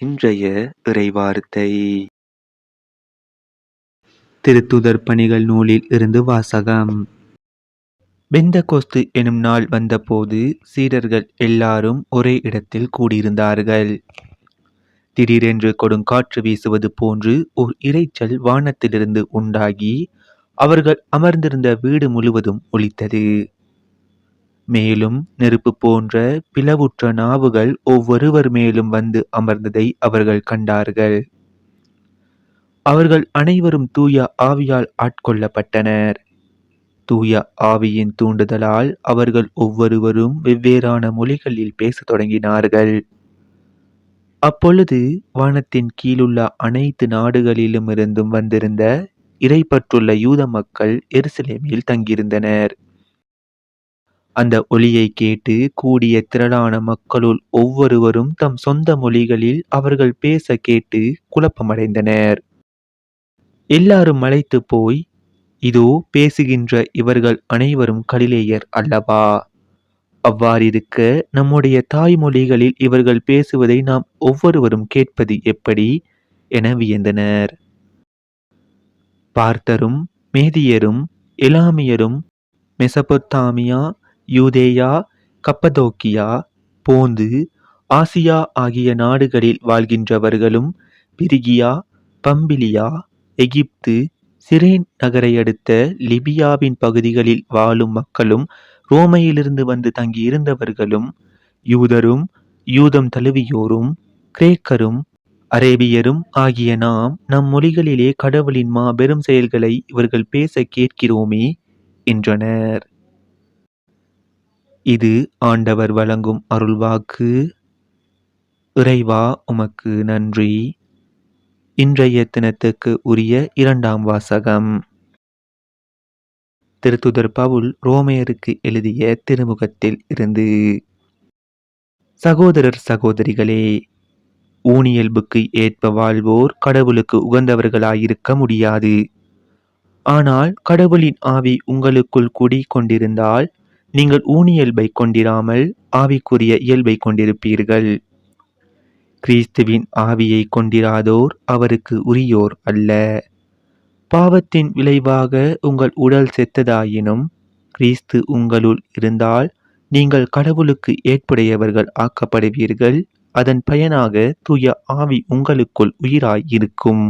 இன்றைய இறைவார்த்தை திருத்துதர் பணிகள் நூலில் இருந்து வாசகம். பெந்தகோஸ்து எனும் நாள் வந்தபோது சீடர்கள் எல்லாரும் ஒரே இடத்தில் கூடியிருந்தார்கள். திடீரென்று கொடுங்காற்று வீசுவது போன்று ஓர் இரைச்சல் வானத்திலிருந்து உண்டாகி அவர்கள் அமர்ந்திருந்த வீடு முழுவதும் ஒலித்தது. மேலும் நெருப்பு போன்ற பிளவுற்ற நாவுகள் ஒவ்வொருவர் மேலும் வந்து அமர்ந்ததை அவர்கள் கண்டார்கள். அவர்கள் அனைவரும் தூய ஆவியால் ஆட்கொள்ளப்பட்டனர். தூய ஆவியின் தூண்டுதலால் அவர்கள் ஒவ்வொருவரும் வெவ்வேறான மொழிகளில் பேசத் தொடங்கினார்கள். அப்பொழுது வானத்தின் கீழுள்ள அனைத்து நாடுகளிலும் இருந்தும் வந்திருந்த இறைப்பற்றுள்ள யூத மக்கள் எருசலேமில் தங்கியிருந்தனர். அந்த ஒலியைக் கேட்டு கூடிய திரளான மக்களுள் ஒவ்வொருவரும் தம் சொந்த மொழிகளில் அவர்கள் பேச கேட்டு குழப்பமடைந்தனர். எல்லாரும் மலைத்து போய் இதோ பேசுகின்ற இவர்கள் அனைவரும் கலிலேயர் அல்லவா? அவ்வாறிருக்க நம்முடைய தாய்மொழிகளில் இவர்கள் பேசுவதை நாம் ஒவ்வொருவரும் கேட்பது எப்படி? என வியந்தனர். பார்த்தரும் மேதியரும் இலாமியரும் மெசபொத்தாமியா யூதேயா கப்பதோக்கியா போந்து ஆசியா ஆகிய நாடுகளில் வாழ்கின்றவர்களும் பிரிகியா பம்பிலியா எகிப்து சிரேன் நகரையடுத்த லிபியாவின் பகுதிகளில் வாழும் மக்களும் ரோமையிலிருந்து வந்து தங்கியிருந்தவர்களும் யூதரும் யூதம் தழுவியோரும் கிரேக்கரும் அரேபியரும் ஆகிய நாம் நம் மொழிகளிலே கடவுளின் மாபெரும் செயல்களை இவர்கள் பேச கேட்கிறோமே என்றனர். இது ஆண்டவர் வழங்கும் அருள்வாக்கு. இறைவா உமக்கு நன்றி. இன்றைய தினத்துக்கு உரிய இரண்டாம் வாசகம். திருத்துதர் பவுல் ரோமையருக்கு எழுதிய திருமுகத்தில் இருந்து சகோதரர் சகோதரிகளே ஊனியல்புக்கு ஏற்ப வாழ்வோர் கடவுளுக்கு உகந்தவர்களாயிருக்க முடியாது. ஆனால் கடவுளின் ஆவி உங்களுக்குள் குடி கொண்டிருந்தால் நீங்கள் ஊனியல்பை கொண்டிராமல் ஆவிக்குரிய இயல்பை கொண்டிருப்பீர்கள். கிறிஸ்துவின் ஆவியை கொண்டிராதோர் அவருக்கு உரியோர் அல்ல. பாவத்தின் விளைவாக உங்கள் உடல் செத்ததாயினும் கிறிஸ்து உங்களுள் இருந்தால் நீங்கள் கடவுளுக்கு ஏற்புடையவர்கள் ஆக்கப்படுவீர்கள். அதன் பயனாக தூய ஆவி உங்களுக்குள் உயிராய் இருக்கும்.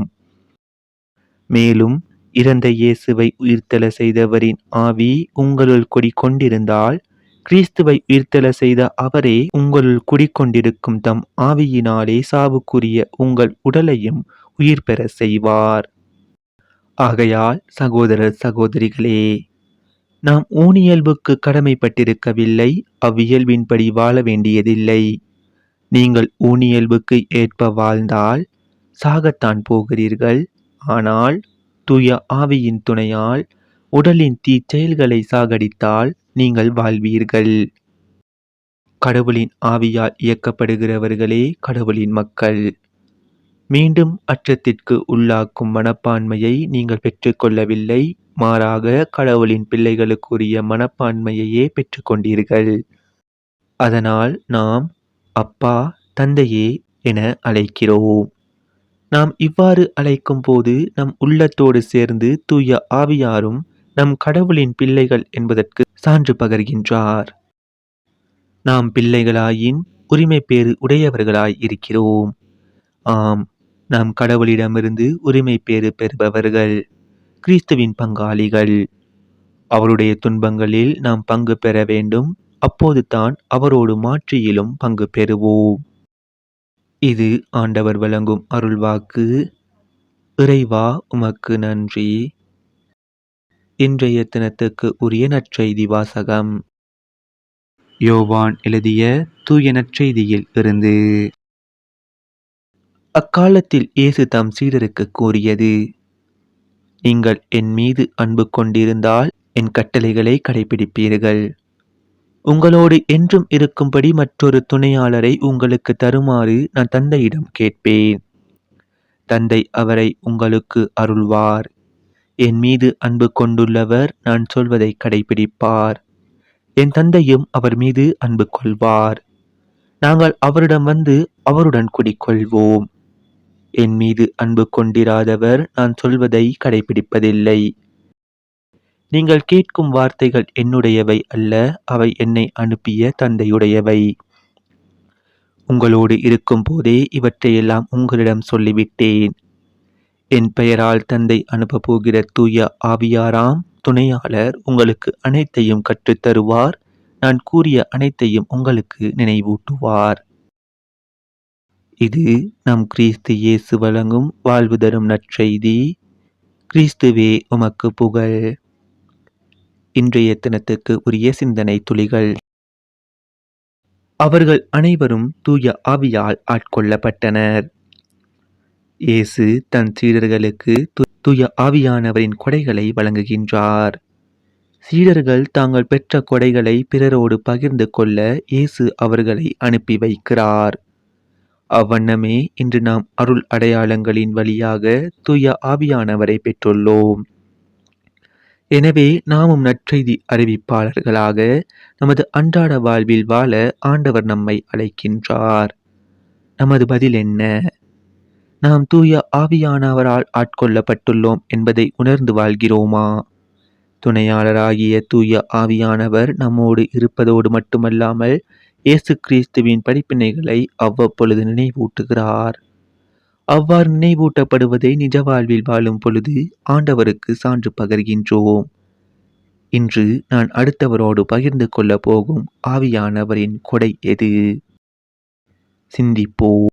மேலும் இறந்த இயேசுவை உயிர்த்தல செய்தவரின் ஆவி உங்களுள் குடிக்கொண்டிருந்தால் கிறிஸ்துவை உயிர்த்தல செய்த அவரே உங்களுள் குடிக்கொண்டிருக்கும் தம் ஆவியினாலே சாவுக்குரிய உங்கள் உடலையும் உயிர் பெற செய்வார். ஆகையால் சகோதரர் சகோதரிகளே நாம் ஊனியல்புக்கு கடமைப்பட்டிருக்கவில்லை அவ்வியல்பின்படி வாழ வேண்டியதில்லை. நீங்கள் ஊனியல்புக்கு ஏற்ப வாழ்ந்தால் சாகத்தான் போகிறீர்கள். ஆனால் தூய ஆவியின் துணையால் உடலின் தீச்செயல்களை சாகடித்தால் நீங்கள் வாழ்வீர்கள். கடவுளின் ஆவியால் இயக்கப்படுகிறவர்களே கடவுளின் மக்கள். மீண்டும் அச்சத்திற்கு உள்ளாக்கும் மனப்பான்மையை நீங்கள் பெற்றுக்கொள்ளவில்லை. மாறாக கடவுளின் பிள்ளைகளுக்குரிய மனப்பான்மையையே பெற்றுக்கொண்டீர்கள். அதனால் நாம் அப்பா தந்தையே என அழைக்கிறோம். நாம் இவ்வாறு அழைக்கும் போது நம் உள்ளத்தோடு சேர்ந்து தூய ஆவியாரும் நம் கடவுளின் பிள்ளைகள் என்பதற்கு சான்று பகர்கின்றார். நாம் பிள்ளைகளாயின் உரிமை பேறு உடையவர்களாய் இருக்கிறோம். ஆம் நாம் கடவுளிடமிருந்து உரிமை பேறு பெறுபவர்கள் கிறிஸ்துவின் பங்காளிகள். அவருடைய துன்பங்களில் நாம் பங்கு பெற வேண்டும் அப்போது தான் அவரோடு மாற்றியிலும் பங்கு பெறுவோம். இது ஆண்டவர் வழங்கும் அருள்வாக்கு. இறைவா உமக்கு நன்றி. இன்றைய தினத்துக்கு உரிய நற்செய்தி வாசகம். யோவான் எழுதிய தூய நற்செய்தியில் இருந்து அக்காலத்தில் இயேசு தம் சீடருக்கு கூறியது நீங்கள் என் மீது அன்பு கொண்டிருந்தால் என் கட்டளைகளை கடைபிடிப்பீர்கள். உங்களோடு என்றும் இருக்கும்படி மற்றொரு துணையாளரை உங்களுக்கு தருமாறு நான் தந்தையிடம் கேட்பேன். தந்தை அவரை உங்களுக்கு அருள்வார். என் மீது அன்பு கொண்டுள்ளவர் நான் சொல்வதை கடைபிடிப்பார். என் தந்தையும் அவர் மீது அன்பு கொள்வார். நாங்கள் அவரிடம் வந்து அவருடன் குடிக்கொள்வோம் என் மீது அன்பு கொண்டிராதவர் நான் சொல்வதை கடைபிடிப்பதில்லை. நீங்கள் கேட்கும் வார்த்தைகள் என்னுடையவை அல்ல அவை என்னை அனுப்பிய தந்தையுடையவை. உங்களோடு இருக்கும் போதே இவற்றையெல்லாம் உங்களிடம் சொல்லிவிட்டேன். என் பெயரால் தந்தை அனுப்பப் போகிற தூய ஆவியாராம் துணையாளர் உங்களுக்கு அனைத்தையும் கற்றுத் தருவார் நான் கூறிய அனைத்தையும் உங்களுக்கு நினைவூட்டுவார். இது நம் கிறிஸ்து இயேசு வழங்கும் வாழ்வு தரும் நற்செய்தி. கிறிஸ்துவே உமக்கு புகழ். இன்றைய தினத்துக்கு உரிய சிந்தனை துளிகள். அவர்கள் அனைவரும் தூய ஆவியால் ஆட்கொள்ளப்பட்டனர். இயேசு தன் சீடர்களுக்கு து- தூய ஆவியானவரின் கொடைகளை வழங்குகின்றார். சீடர்கள் தாங்கள் பெற்ற கொடைகளை பிறரோடு பகிர்ந்து கொள்ள இயேசு அவர்களை அனுப்பி வைக்கிறார். அவ்வண்ணமே இன்று நாம் அருள் அடையாளங்களின் வழியாக தூய ஆவியானவரை பெற்றுள்ளோம். எனவே நாமும் நற்செய்தி அறிவிப்பாளர்களாக நமது அன்றாட வாழ்வில் வாழ ஆண்டவர் நம்மை அழைக்கின்றார். நமது பதில் என்ன? நாம் தூய ஆவியானவரால் ஆட்கொள்ளப்பட்டுள்ளோம் என்பதை உணர்ந்து வாழ்கிறோமா? துணையாளராகிய தூய ஆவியானவர் நம்மோடு இருப்பதோடு மட்டுமல்லாமல் இயேசு கிறிஸ்துவின் படிப்பினைகளை அவ்வப்பொழுது நினைவூட்டுகிறார். அவ்வாறு நினைவூட்டப்படுவதை நிஜ வாழ்வில் வாழும் பொழுது ஆண்டவருக்கு சான்று பகர்கின்றோம். இன்று நான் அடுத்தவரோடு பகிர்ந்து கொள்ள போகும் ஆவியானவரின் கொடை எது? சிந்திப்போம்.